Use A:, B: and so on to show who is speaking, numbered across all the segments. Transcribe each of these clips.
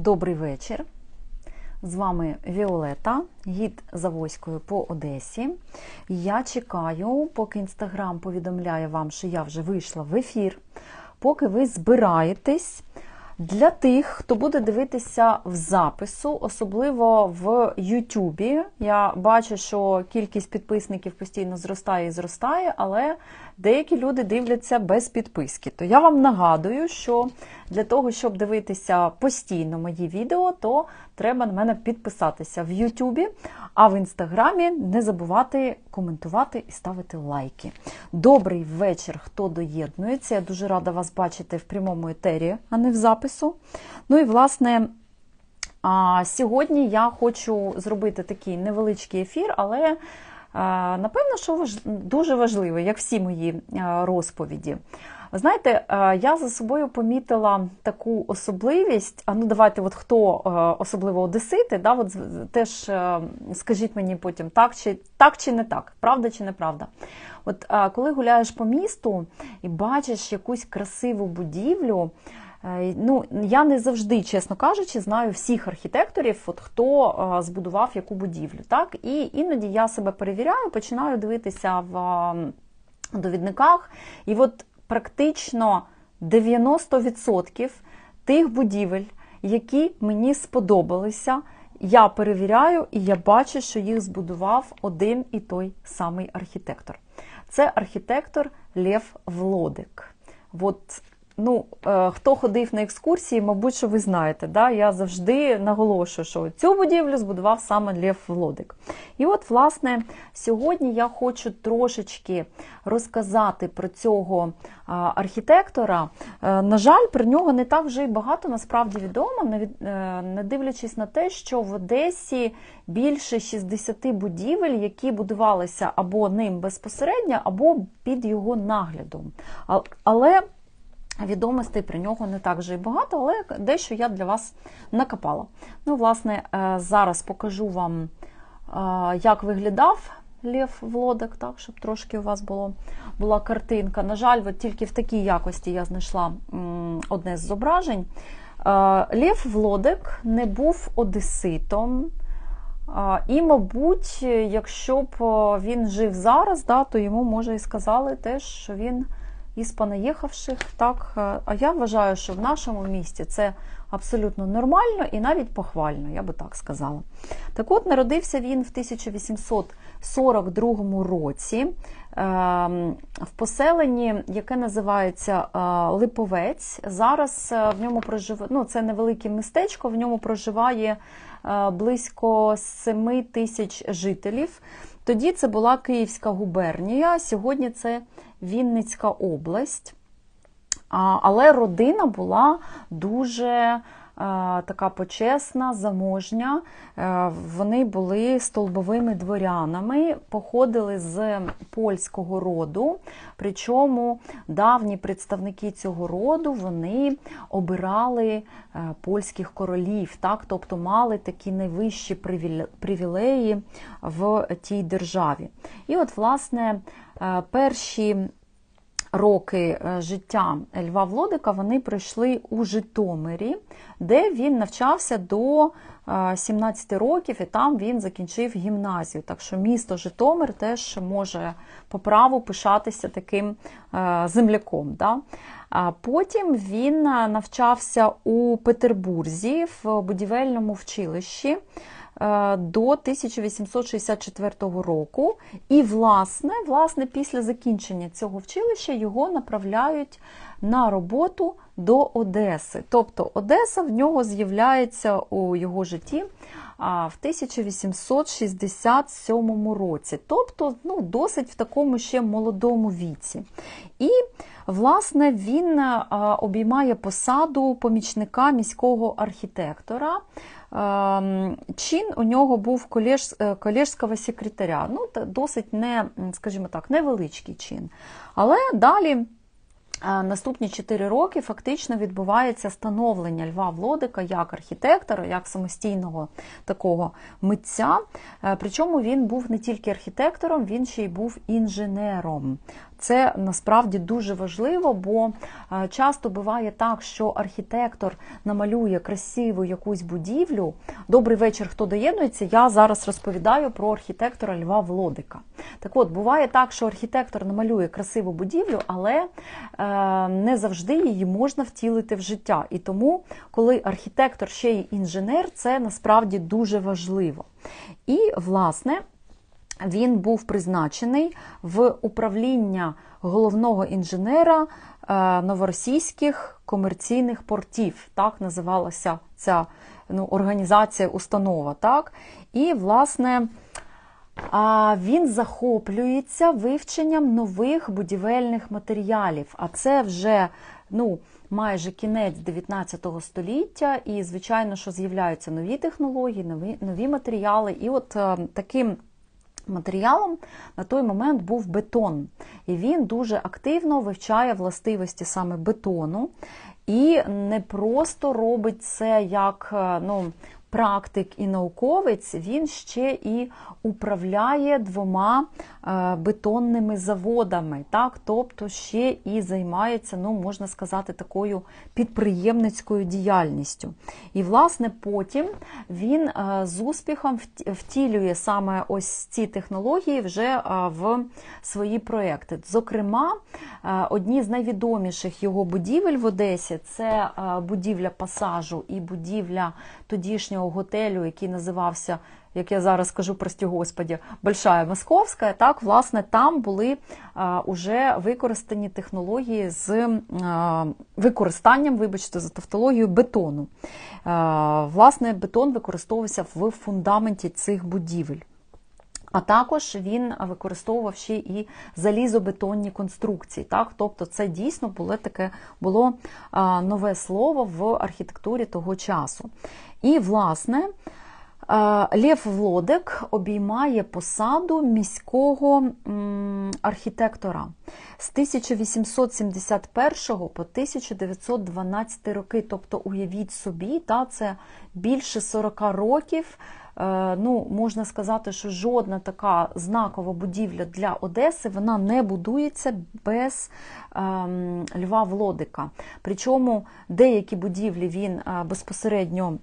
A: Добрий вечір. З вами Віолета, гід Завойською по Одесі. Я чекаю, поки інстаграм повідомляє вам, що я вже вийшла в ефір, поки ви збираєтесь. Для тих, хто буде дивитися в запису, особливо в Ютубі. Я бачу, що кількість підписників постійно зростає і зростає, але деякі люди дивляться без підписки. То я вам нагадую, що для того, щоб дивитися постійно мої відео, то треба на мене підписатися в Ютубі, а в інстаграмі не забувати коментувати і ставити лайки. Добрий вечір, хто доєднується. Я дуже рада вас бачити в прямому етері, а не в запису. Ну і, власне. А сьогодні я хочу зробити такий невеличкий ефір, але напевно, що дуже важливий, як всі мої розповіді. Ви знаєте, я за собою помітила таку особливість. А ну давайте, от хто особливо одесити, да, от теж скажіть мені потім, так чи так чи не так, правда чи неправда. От коли гуляєш по місту і бачиш якусь красиву будівлю. Ну, Я не завжди, чесно кажучи, знаю всіх архітекторів, от хто збудував яку будівлю. Так? І іноді я себе перевіряю, починаю дивитися в довідниках. І от практично 90% тих будівель, які мені сподобалися, я перевіряю і я бачу, що їх збудував один і той самий архітектор. Це архітектор Лев Влодик. От Ну, е, Хто ходив на екскурсії, мабуть, що ви знаєте. Да? Я завжди наголошую, що цю будівлю збудував саме Лев Влодик. І от, власне, сьогодні я хочу трошечки розказати про цього архітектора. Е, на жаль, про нього не так вже й багато насправді відомо, не е, дивлячись на те, що в Одесі більше 60 будівель, які будувалися або ним безпосередньо, або під його наглядом. Але Відомостей про нього не так вже і багато, але дещо я для вас накопала. Ну, власне, е, зараз покажу вам, е, як виглядав Лев Влодик, так, щоб трошки у вас було, була картинка. На жаль, от тільки в такій якості я знайшла одне з зображень. Е, Лев Влодик не був одеситом. І, мабуть, якщо б він жив зараз, да, то йому, може, і сказали теж, що він із понаїхавших. Так, е, А я вважаю, що в нашому місті це абсолютно нормально і навіть похвально, я би так сказала. Так от, народився він в 1842 році ем, в поселенні, яке називається е, Липовець. Зараз е, в ньому проживає, ну це невелике містечко, в ньому проживає близько 7 тисяч жителів. Тоді це була Київська губернія, сьогодні це Вінницька область. Але родина була дуже така почесна, заможня. Е, вони були столбовими дворянами, походили з польського роду. Причому давні представники цього роду вони обирали е, польських королів, так? тобто мали такі найвищі привілеї в тій державі. І от, власне, е, перші роки е, життя Льва Влодика вони пройшли у Житомирі, де він навчався до 17 е, років, і там він закінчив гімназію. Так що місто Житомир теж може по праву пишатися таким е, земляком. Да? Потім він навчався у Петербурзі в будівельному вчилищі. Е, до 1864 року. І, власне, власне, після закінчення цього вчилища його направляють на роботу до Одеси. Тобто Одеса в нього з'являється у його житті в 1867 році, тобто ну, досить в такому ще молодому віці. І Власне, він обіймає посаду помічника міського архітектора. Ем, чин у нього був колеж, е, колежського секретаря. Ну, Досить не, скажімо так, невеличкий чин. Але далі. Е, наступні 4 роки фактично відбувається становлення Льва Влодика як архітектора, як самостійного такого митця. Е, причому він був не тільки архітектором, він ще й був інженером. Це насправді дуже важливо, бо е, часто буває так, що архітектор намалює красиву якусь будівлю. Добрий вечір, хто доєднується. Я зараз розповідаю про архітектора Льва Влодика. Так от, буває так, що архітектор намалює красиву будівлю, але е, не завжди її можна втілити в життя. І тому, коли архітектор ще й інженер, це насправді дуже важливо. І, власне, він був призначений в управління головного інженера е, новоросійських комерційних портів. Так називалася ця ну, організація, установа. Так? І, власне, він захоплюється вивченням нових будівельних матеріалів. А це вже ну, майже кінець 19 століття, і, звичайно, що з'являються нові технології, нові, нові матеріали. І от е, таким. Матеріалом на той момент був бетон, і він дуже активно вивчає властивості саме бетону, і не просто робить це як е, ну, практик і науковець, він ще і управляє двома е, бетонними заводами, так? тобто ще і займається, ну, можна сказати, такою підприємницькою діяльністю. І, власне, потім він е, з успіхом втілює саме ось ці технології вже е, в свої проекти. Зокрема, одні з найвідоміших його будівель в Одесі це будівля пасажу і будівля тодішнього готелю, який називався як я зараз скажу, прості господі, Большая Московська, так, власне, там були а, уже використані технології з а, використанням, вибачте, за тавтологію, бетону. А, власне, бетон використовувався в фундаменті цих будівель. А також він використовував ще і залізобетонні конструкції. Так? Тобто це дійсно було таке було нове слово в архітектурі того часу. І, власне, Лев Влодек обіймає посаду міського архітектора з 1871 по 1912 роки. Тобто, уявіть собі, та, це більше 40 років. Е, ну, Можна сказати, що жодна така знакова будівля для Одеси вона не будується без ем, Льва Влодика. Причому деякі будівлі він е, безпосередньо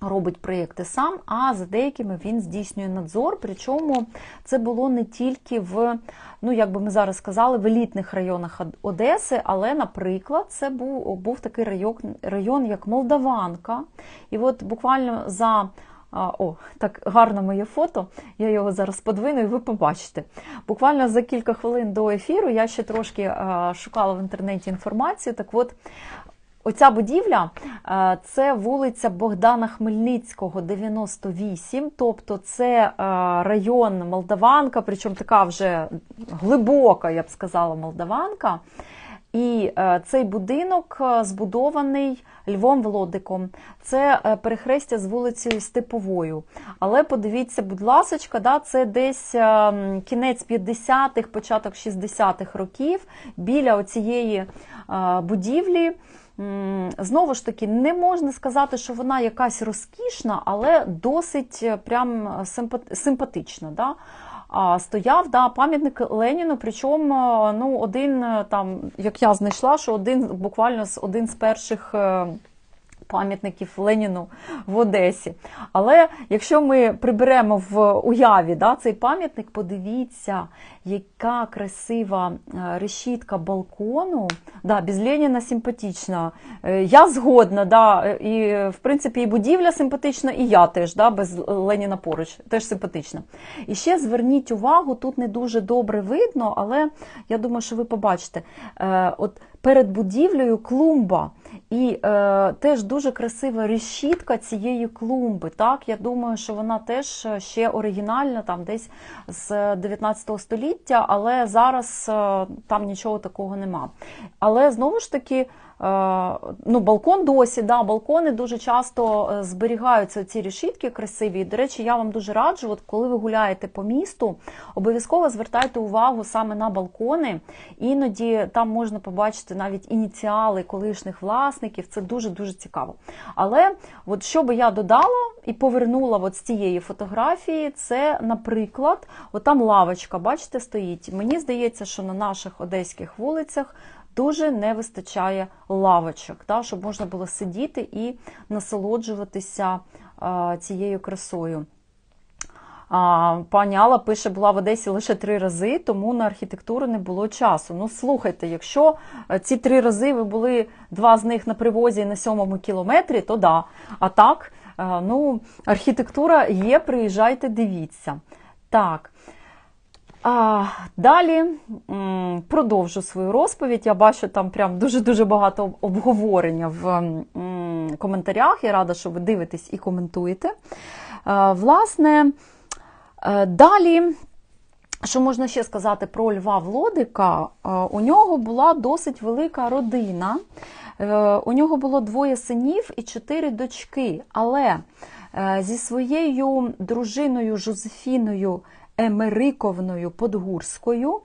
A: робить проєкти сам, а за деякими він здійснює надзор. Причому це було не тільки в, ну як би ми зараз сказали, в елітних районах Одеси, але, наприклад, це був був такий район, район як Молдаванка. І от буквально за о, так гарно моє фото, я його зараз подвину, і ви побачите. Буквально за кілька хвилин до ефіру я ще трошки шукала в інтернеті інформацію. Так от Оця будівля е, це вулиця Богдана Хмельницького, 98, тобто це е, район Молдаванка, причому така вже глибока, я б сказала, Молдаванка. І е, цей будинок збудований Львом Володиком. Це перехрестя з вулицею Степовою. Але подивіться, будь ласка, да, це десь кінець 50-х, початок 60-х років біля оцієї будівлі. Знову ж таки, не можна сказати, що вона якась розкішна, але досить е, прям симпатична. Да? Стояв да, пам'ятник Леніну, причому е, ну, один, е, там, як я знайшла, що один буквально один з перших пам'ятників Леніну в Одесі. Але якщо ми приберемо в уяві да, цей пам'ятник, подивіться, яка красива е, решітка балкону. Да, Без Леніна симпатична. Е, я згодна, да, і в принципі і будівля симпатична, і я теж да, без Леніна поруч, теж симпатична. І ще зверніть увагу, тут не дуже добре видно, але я думаю, що ви побачите. Е, от Перед будівлею клумба. І е, теж дуже красива решітка цієї клумби. Так, Я думаю, що вона теж ще оригінальна, там десь з 19 століття, але зараз е, там нічого такого нема. Але знову ж таки. Е, ну, балкон досі, да, балкони дуже часто е, зберігаються ці решітки красиві. До речі, я вам дуже раджу, от коли ви гуляєте по місту, обов'язково звертайте увагу саме на балкони. Іноді там можна побачити навіть ініціали колишніх власників. Це дуже-дуже цікаво. Але от що би я додала, і повернула от з цієї фотографії. Це, наприклад, от там лавочка, бачите, стоїть. Мені здається, що на наших одеських вулицях дуже не вистачає лавочок, да, щоб можна було сидіти і насолоджуватися а, цією красою. А, Пані Алла пише, була в Одесі лише три рази, тому на архітектуру не було часу. Ну, слухайте, якщо е, ці три рази ви були два з них на привозі на сьомому кілометрі, то да. А так, е, ну, архітектура є, приїжджайте, дивіться. Так. А, Далі продовжу свою розповідь. Я бачу там прям дуже-дуже багато обговорення в коментарях. Я рада, що ви дивитесь і коментуєте. А, власне, е, далі. Що можна ще сказати про Льва Влодика? Е, У нього була досить велика родина. Е, У нього було двоє синів і чотири дочки. Але е, зі своєю дружиною Жозефіною Емериковною Подгурською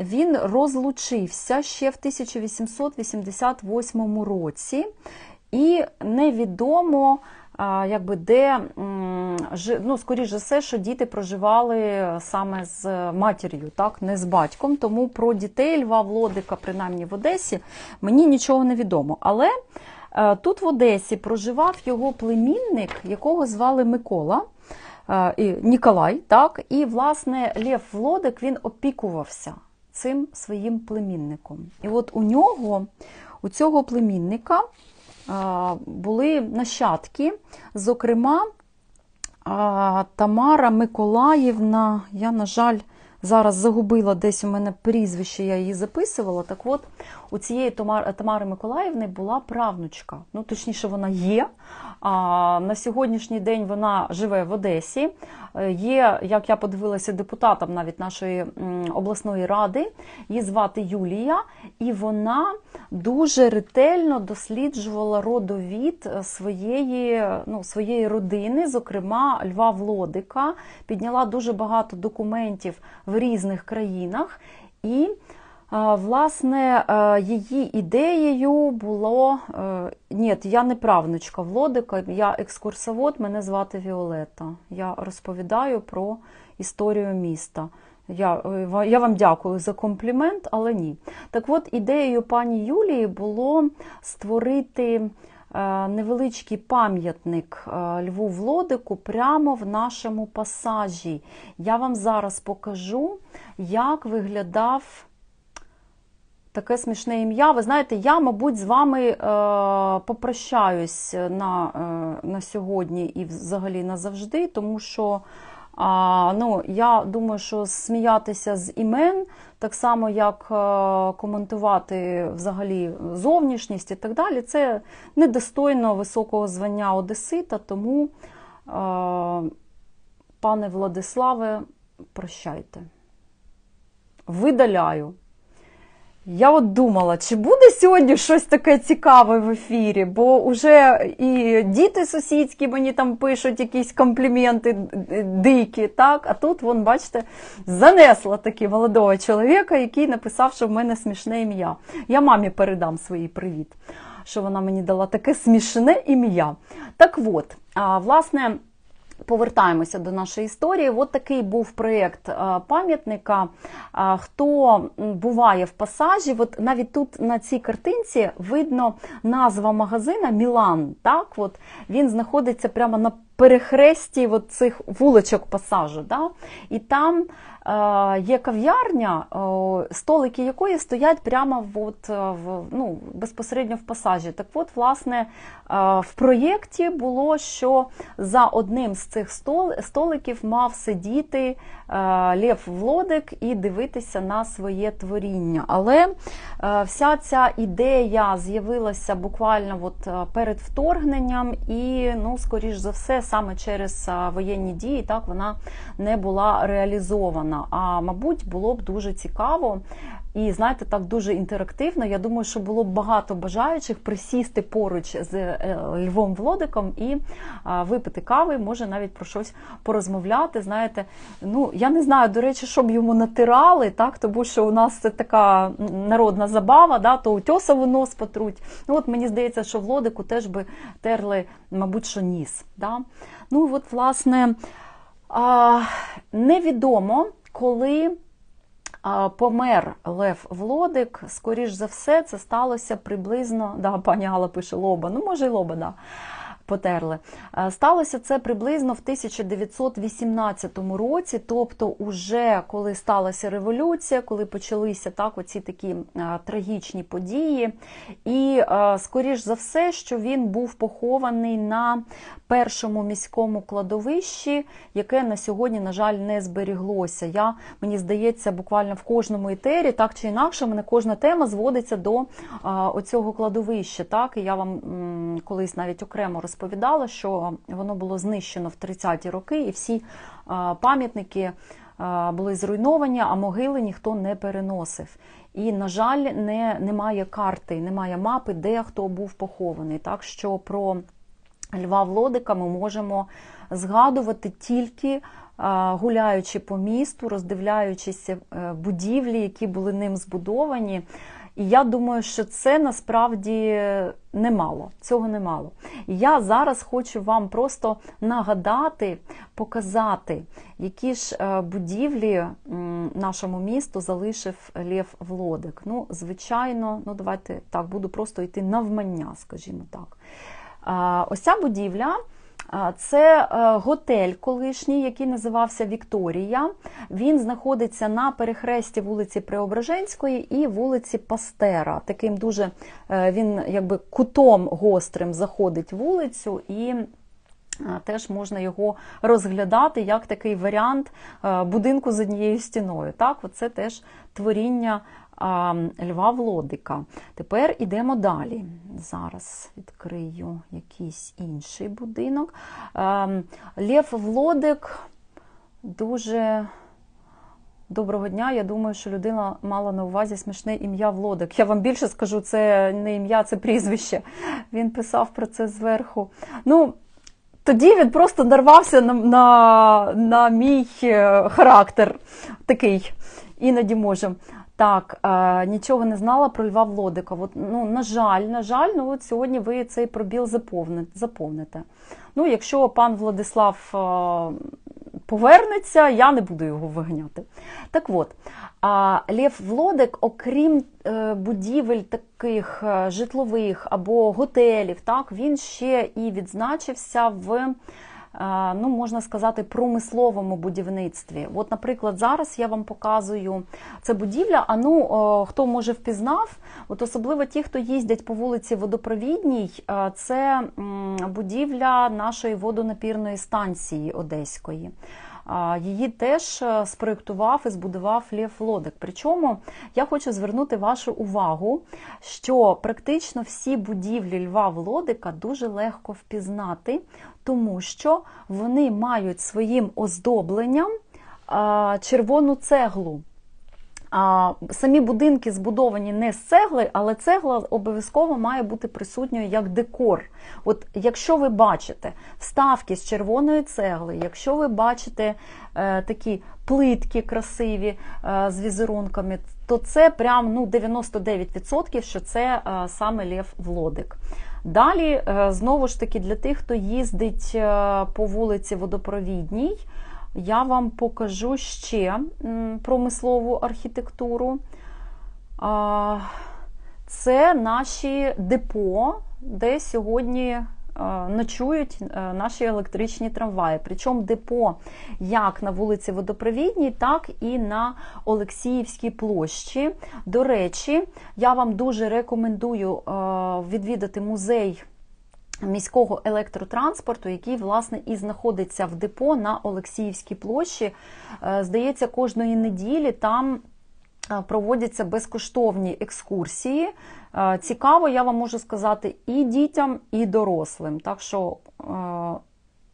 A: він розлучився ще в 1888 році, і невідомо, якби де, ну, скоріш за все, що діти проживали саме з матір'ю, так, не з батьком. Тому про дітей Льва Влодика, принаймні в Одесі, мені нічого не відомо. Але е, тут в Одесі проживав його племінник, якого звали Микола. Е, Ніколай, так, і власне Лев Влодик він опікувався цим своїм племінником. І от у нього, у цього племінника, е, були нащадки, зокрема, Тамара Миколаївна, я, на жаль, зараз загубила десь у мене прізвище, я її записувала. Так от, у цієї Тамари Миколаївни була правнучка. Ну, точніше, вона є. А, на сьогоднішній день вона живе в Одесі. Е, Є, як я подивилася, депутатом навіть нашої обласної ради. Її звати Юлія, і вона дуже ретельно досліджувала родовід е, своєї, ну, своєї родини, зокрема Льва Влодика, підняла дуже багато документів в різних країнах. І Власне, е, її ідеєю було е, ні, я не правнучка Влодика, я екскурсовод, мене звати Віолетта. Я розповідаю про історію міста. Я, е, я вам дякую за комплімент, але ні. Так от, ідеєю пані Юлії було створити е, невеличкий пам'ятник е, Льву Влодику прямо в нашому пасажі. Я вам зараз покажу, як виглядав таке смішне ім'я. Ви знаєте, я, мабуть, з вами е, попрощаюсь на, е, на сьогодні і взагалі назавжди, тому що а, ну, я думаю, що сміятися з імен, так само як е, коментувати взагалі зовнішність і так далі, це недостойно високого звання Одесита, тому, а, пане Владиславе, прощайте. Видаляю. Я от думала, чи буде сьогодні щось таке цікаве в ефірі, бо вже і діти сусідські мені там пишуть якісь компліменти дикі, так? А тут, вон, бачите, занесла таки молодого чоловіка, який написав, що в мене смішне ім'я. Я мамі передам свій привіт, що вона мені дала таке смішне ім'я. Так от, а, власне. Повертаємося до нашої історії. От такий був проєкт е, пам'ятника. Е, Хто буває в пасажі, от навіть тут на цій картинці видно назва магазина Мілан. Так, от він знаходиться прямо на перехресті от цих вуличок пасажу. Да? І там е, є кав'ярня, е, столики якої стоять прямо от, е, в, ну, безпосередньо в пасажі. Так от, власне, е, в проєкті було, що за одним з цих стол, столиків мав сидіти е, Лев Влодик і дивитися на своє творіння. Але е, вся ця ідея з'явилася буквально от, е, перед вторгненням, і, ну, скоріш за все, саме через воєнні дії так, вона не була реалізована. А мабуть, було б дуже цікаво І знаєте, так дуже інтерактивно. Я думаю, що було багато бажаючих присісти поруч з е, Львом Влодиком і випити кави, може навіть про щось порозмовляти. Знаєте, ну я не знаю, до речі, щоб йому натирали, так тому що у нас це така народна забава, да, то утьосову нос потруть. Ну от мені здається, що Влодику теж би терли, мабуть, що ніс. Да? Ну от, власне, а, невідомо, коли. Помер Лев Влодик, скоріш за все, це сталося приблизно. Да, пані Гала пише Лоба, ну може й Лоба, да потерли. Е, сталося це приблизно в 1918 році, тобто, уже коли сталася революція, коли почалися так оці такі е, трагічні події. І, е, скоріш за все, що він був похований на першому міському кладовищі, яке на сьогодні, на жаль, не зберіглося. Я, Мені здається, буквально в кожному етері, так чи інакше, мене кожна тема зводиться до оцього кладовища. Так? І я вам колись навіть окремо розповідала, розповідала, що воно було знищено в 30-ті роки, і всі пам'ятники були зруйновані, а могили ніхто не переносив. І, на жаль, не, немає карти, немає мапи, де хто був похований. Так що про Льва Влодика ми можемо згадувати тільки гуляючи по місту, роздивляючися е, будівлі, які були ним збудовані. І я думаю, що це насправді немало. Цього немало. Я зараз хочу вам просто нагадати, показати, які ж е, будівлі нашому місту залишив Лев Влодик. Ну, звичайно, ну давайте так, буду просто йти навмання, скажімо так. Ось ця будівля. Це е, готель колишній, який називався Вікторія. Він знаходиться на перехресті вулиці Преображенської і вулиці Пастера. Таким дуже е, він якби кутом гострим заходить вулицю і. Е, теж можна його розглядати як такий варіант будинку з однією стіною. Так, Оце теж творіння Льва Влодика. Тепер ідемо далі. Зараз відкрию якийсь інший будинок. Лев Влодик дуже. Доброго дня. Я думаю, що людина мала на увазі смішне ім'я Влодик. Я вам більше скажу, це не ім'я, це прізвище. Він писав про це зверху. Ну, тоді він просто нарвався на на, на мій е, характер такий. Іноді може. Так, е, нічого не знала про Льва Влодика. От, ну, На жаль, на жаль, ну от сьогодні ви цей пробіл заповните. Ну, Якщо пан Владислав е, повернеться, я не буду його виганяти. Так от, а Лев Влодик, окрім е, будівель таких е, житлових або готелів, так, він ще і відзначився в ну можна сказати, промисловому будівництві. От, наприклад, зараз я вам показую це будівля. А ну хто може впізнав, от особливо ті, хто їздять по вулиці Водопровідній, це будівля нашої водонапірної станції Одеської. Її теж е, спроєктував і збудував Лєв Лодик. Причому я хочу звернути вашу увагу, що практично всі будівлі Льва Влодика дуже легко впізнати, тому що вони мають своїм оздобленням червону цеглу. Самі будинки збудовані не з цегли, але цегла обов'язково має бути присутньою як декор. От Якщо ви бачите вставки з червоної цегли, якщо ви бачите е, такі плитки красиві е, з візерунками, то це прям ну, 99%, що це е, саме Лев Влодик. Далі, е, знову ж таки, для тих, хто їздить е, по вулиці Водопровідній я вам покажу ще промислову архітектуру. Це наші депо, де сьогодні ночують е, наші електричні трамваї. Причому депо як на вулиці Водопровідній, так і на Олексіївській площі. До речі, я вам дуже рекомендую е, відвідати музей міського електротранспорту, який, власне, і знаходиться в депо на Олексіївській площі. Е, здається, кожної неділі там. Е, проводяться безкоштовні екскурсії. Е, цікаво, я вам можу сказати, і дітям, і дорослим. Так що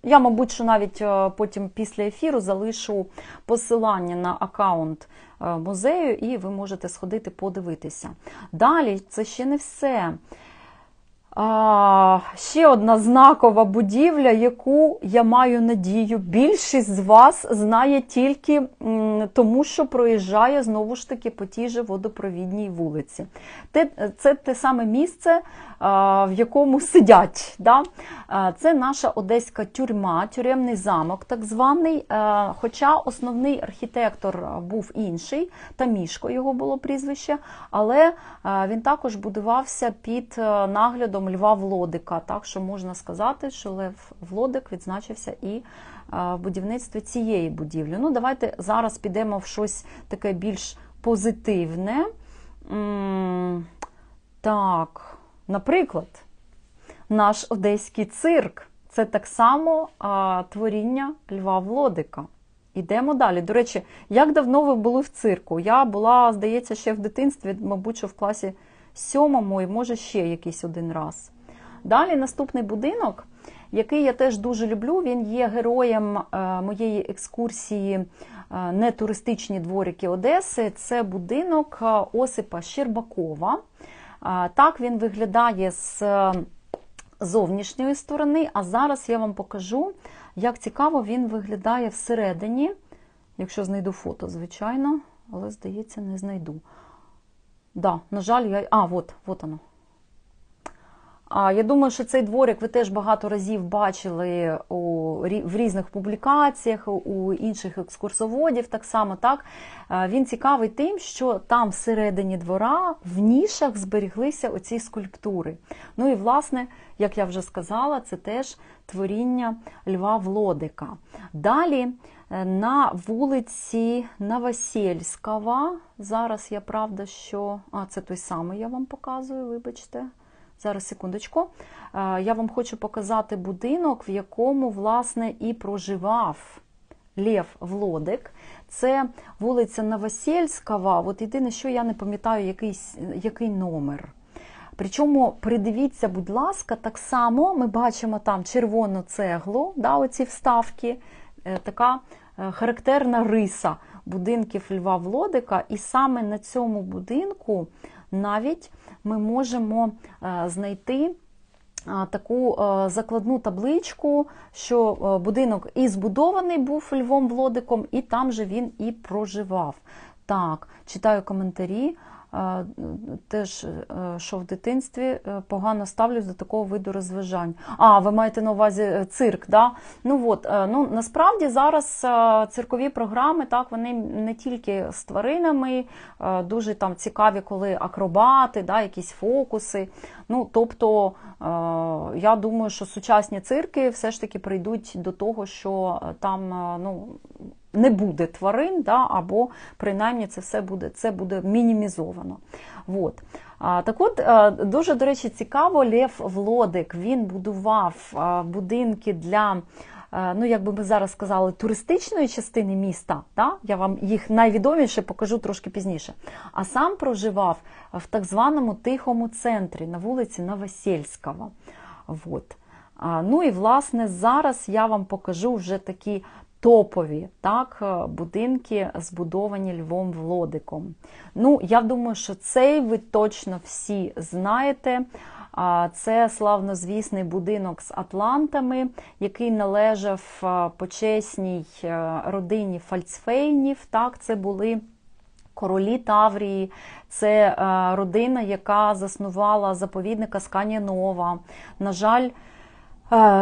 A: Я, мабуть, що навіть потім після ефіру залишу посилання на аккаунт музею, і ви можете сходити подивитися. Далі це ще не все. Ще одна знакова будівля, яку я маю надію, більшість з вас знає тільки тому, що проїжджає знову ж таки по тій же водопровідній вулиці. Це те саме місце, в якому сидять. Да? Це наша одеська тюрма, тюремний замок, так званий. Хоча основний архітектор був інший, Тамішко його було прізвище, але він також будувався під е, Льва Влодика. Так що можна сказати, що Лев Влодик відзначився і е, в будівництві цієї будівлі. Ну, давайте зараз підемо в щось таке більш позитивне. Так, наприклад, наш одеський цирк це так само творіння Льва Влодика. Ідемо далі. До речі, як давно ви були в цирку? Я була, здається, ще в дитинстві, мабуть, що в класі сьомому і може ще якийсь один раз. Далі наступний будинок, який я теж дуже люблю. Він є героєм е, моєї екскурсії е, не туристичні дворики Одеси. Це будинок е, Осипа Щербакова. Так він виглядає з зовнішньої сторони, а зараз я вам покажу, як цікаво він виглядає всередині. Якщо знайду фото, звичайно, але, здається, не знайду. Да, на жаль, я. А, от, от воно. А я думаю, що цей дворик ви теж багато разів бачили у, в різних публікаціях, у інших екскурсоводів. Так само так. Він цікавий тим, що там всередині двора в нішах зберіглися оці скульптури. Ну і власне, як я вже сказала, це теж творіння Льва Влодика. Далі на вулиці Новосельського, зараз я правда, що. А, це той самий я вам показую, вибачте. Зараз, секундочку. Е, Я вам хочу показати будинок, в якому, власне, і проживав Лев Влодик. Це вулиця Новосельського. От єдине, що я не пам'ятаю, який, який номер. Причому придивіться, будь ласка, так само ми бачимо там червону цеглу, да, оці вставки, е, така е, характерна риса будинків Льва Влодика. І саме на цьому будинку навіть ми можемо е, знайти таку е, закладну табличку, що е, будинок і збудований був Львом Влодиком, і там же він і проживав. Так, читаю коментарі. Теж, е, що в дитинстві е, погано ставлюсь до такого виду розважань. А, ви маєте на увазі е, цирк, да? Ну от, ну насправді зараз циркові програми, так, вони не тільки з тваринами, дуже там цікаві, коли акробати, да, якісь фокуси. Ну, тобто, я думаю, що сучасні цирки все ж таки прийдуть до того, що там ну, не буде тварин, да, або принаймні це все буде, це буде мінімізовано. От. Так от, е, дуже, до речі, цікаво, Лев Влодик, він будував е, будинки для, е, ну, як би ми зараз сказали, туристичної частини міста. Да? Я вам їх найвідоміше покажу трошки пізніше. А сам проживав в так званому тихому центрі на вулиці Новосельського. Вот. Ну і власне зараз я вам покажу вже такі топові так, е, будинки, збудовані Львом Влодиком. Ну, я думаю, що цей ви точно всі знаєте. Це славнозвісний будинок з атлантами, який належав е, почесній е, родині Фальцфейнів. Так, це були королі Таврії, це родина, яка заснувала заповідника Сканянова. На жаль,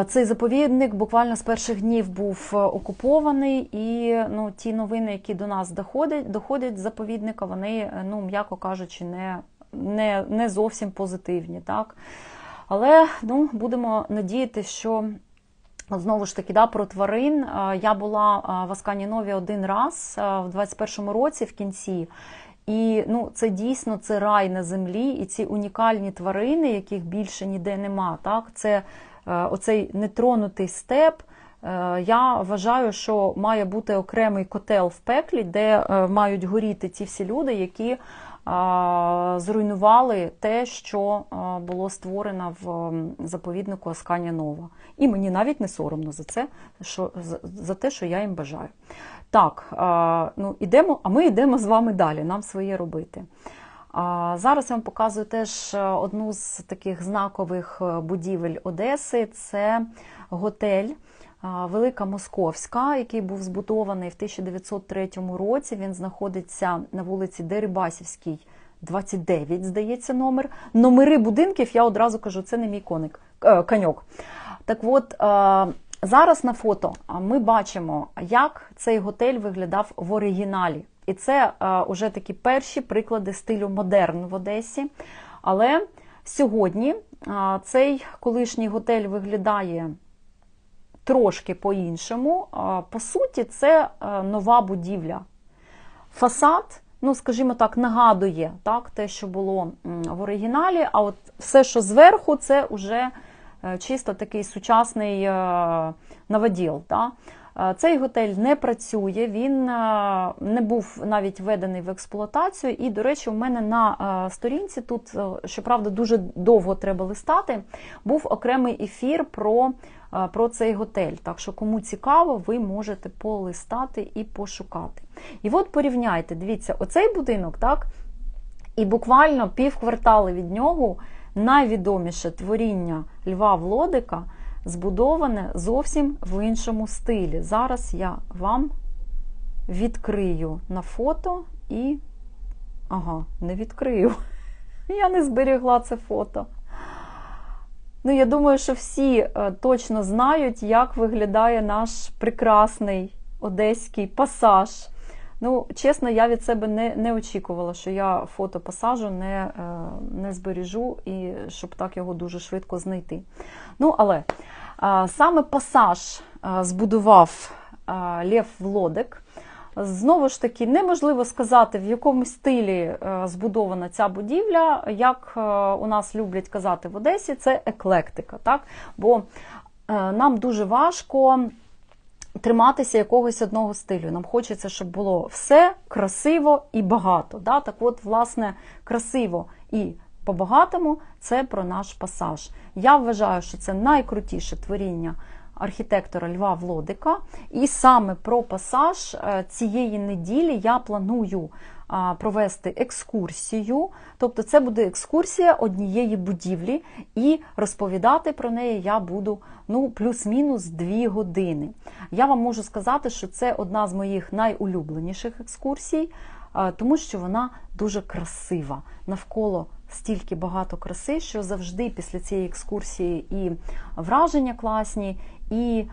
A: цей заповідник буквально з перших днів був е, окупований, і ну, ті новини, які до нас доходять, доходять з заповідника, вони, е, ну, м'яко кажучи, не, не, не зовсім позитивні. Так? Але ну, будемо надіятися, що Знову ж таки, да, про тварин. Е, Я була е, в Аскані-Нові один раз е, в 21-му році в кінці. І ну, це дійсно це рай на землі, і ці унікальні тварини, яких більше ніде нема. Так? Це е, оцей нетронутий степ. Е, Я вважаю, що має бути окремий котел в пеклі, де е, мають горіти ті всі люди, які зруйнували те, що було створено в заповіднику Асканія Нова. І мені навіть не соромно за це, що, за те, що я їм бажаю. Так, ну, ідемо, а ми йдемо з вами далі, нам своє робити. Зараз я вам показую теж е, одну з таких знакових е, будівель Одеси. Це готель Велика Московська, який був збудований в 1903 році. Він знаходиться на вулиці Дерибасівській, 29, здається, номер. Номери будинків, я одразу кажу, це не мій коник, е, коньок. Так от, е, зараз на фото ми бачимо, як цей готель виглядав в оригіналі. І це е, уже такі перші приклади стилю модерн в Одесі. Але сьогодні е, цей колишній готель виглядає трошки по-іншому. Е, По суті, це е, нова будівля. Фасад, ну, скажімо так, нагадує так, те, що було в оригіналі, а от все, що зверху, це вже е, чисто такий сучасний е, новоділ. Да? Цей готель не працює, він не був навіть введений в експлуатацію. І, до речі, у мене на сторінці тут, е, щоправда, дуже довго треба листати, був окремий ефір про, про цей готель. Так що, кому цікаво, ви можете полистати і пошукати. І от порівняйте, дивіться, оцей будинок, так, і буквально пів квартали від нього найвідоміше творіння Льва Влодика збудоване зовсім в іншому стилі. Зараз я вам відкрию на фото і. Ага, не відкрию. Я не зберігла це фото. Ну, я думаю, що всі е, точно знають, як виглядає наш прекрасний одеський пасаж. Ну, чесно, я від себе не, не очікувала, що я фото пасажу не, е, не збережу і щоб так його дуже швидко знайти. Ну, але саме пасаж збудував а, Лев Влодик. Знову ж таки, неможливо сказати, в якому стилі е, збудована ця будівля. Як е, у нас люблять казати в Одесі, це еклектика. Так? Бо е, нам дуже важко триматися якогось одного стилю. Нам хочеться, щоб було все красиво і багато. Да? Так от, власне, красиво і по-багатому це про наш пасаж. Я вважаю, що це найкрутіше творіння архітектора Льва Влодика. І саме про пасаж е, цієї неділі я планую провести екскурсію. Тобто, це буде екскурсія однієї будівлі, і розповідати про неї я буду ну, плюс-мінус 2 години. Я вам можу сказати, що це одна з моїх найулюбленіших екскурсій, тому що вона дуже красива. Навколо стільки багато краси, що завжди після цієї екскурсії і враження класні, і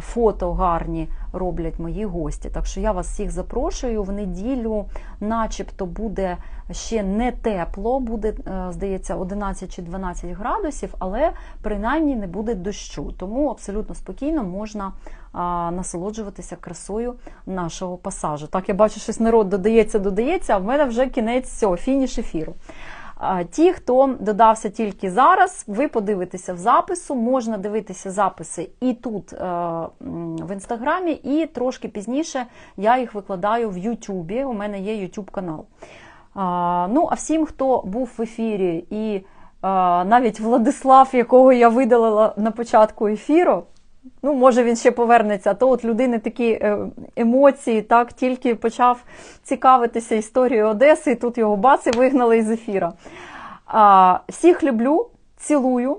A: фото гарні роблять мої гості. Так що я вас всіх запрошую в неділю, начебто буде ще не тепло, буде, е, здається, 11 чи 12 градусів, але принаймні не буде дощу. Тому абсолютно спокійно можна насолоджуватися красою нашого пасажу. Так, я бачу, щось народ додається, додається, а в мене вже кінець цього, фініш ефіру. Ті, хто додався тільки зараз, ви подивитеся в запису, можна дивитися записи і тут е, в інстаграмі, і трошки пізніше я їх викладаю в Ютубі. У мене є Ютуб канал. Ну, а всім, хто був в ефірі, і навіть Владислав, якого я видалила на початку ефіру, ну, може він ще повернеться, то от людини такі е, емоції, так, тільки почав цікавитися історією Одеси, і тут його бац і вигнали із ефіра. А, Всіх люблю, цілую.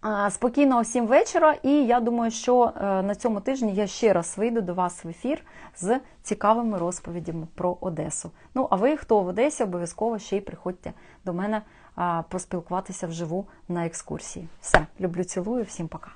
A: А, Спокійного всім вечора, і я думаю, що е, на цьому тижні я ще раз вийду до вас в ефір з цікавими розповідями про Одесу. Ну, а ви, хто в Одесі, обов'язково ще й приходьте до мене поспілкуватися вживу на екскурсії. Все, люблю, цілую, всім пока.